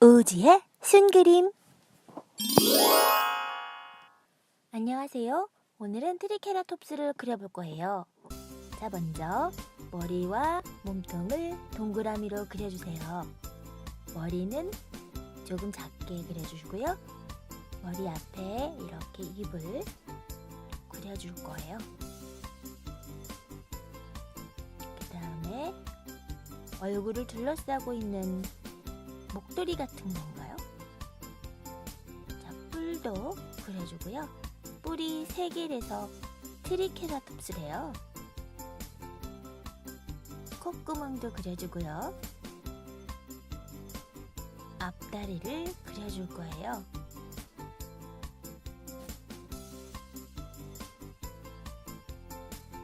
우지의 순그림 안녕하세요. 오늘은 트리케라톱스를 그려볼 거예요. 자, 먼저 머리와 몸통을 동그라미로 그려주세요. 머리는 조금 작게 그려주시고요. 머리 앞에 이렇게 입을 그려줄 거예요. 그 다음에 얼굴을 둘러싸고 있는 목도리 같은 건가요? 자, 뿔도 그려주고요. 세 개라서 트리케라톱스래요. 콧구멍도 그려주고요. 앞다리를 그려줄 거예요.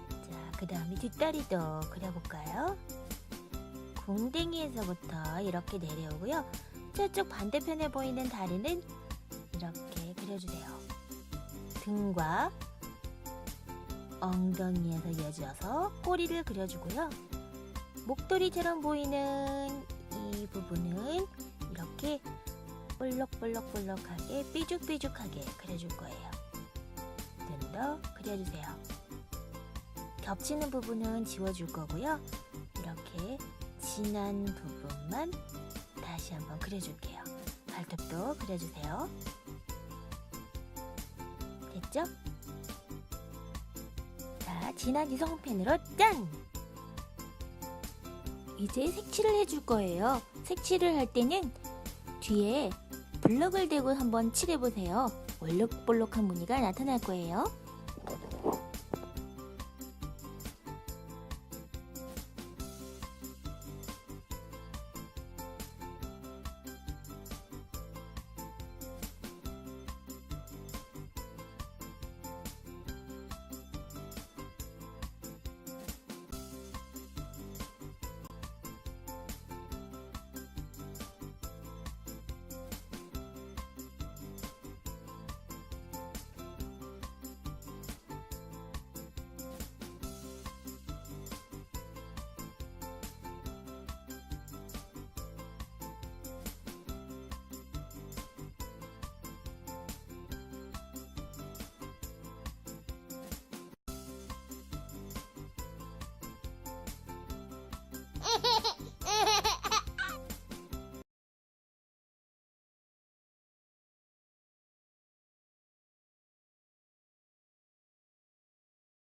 자, 그 다음에 뒷다리도 그려볼까요? 궁뎅이에서부터 이렇게 내려오고요. 저쪽 반대편에 보이는 다리는 이렇게 그려주세요. 등과 엉덩이에서 이어져서 꼬리를 그려주고요. 목도리처럼 보이는 이 부분은 이렇게 볼록볼록볼록하게 삐죽삐죽하게 그려줄 거예요. 좀 더 그려주세요. 겹치는 부분은 지워줄 거고요. 이렇게 진한 부분만 다시 한번 그려줄게요. 발톱도 그려주세요. 됐죠? 자, 진한 이성펜으로 짠! 이제 색칠을 해줄 거예요. 색칠을 할 때는 뒤에 블럭을 대고 한번 칠해보세요. 볼록볼록한 무늬가 나타날 거예요.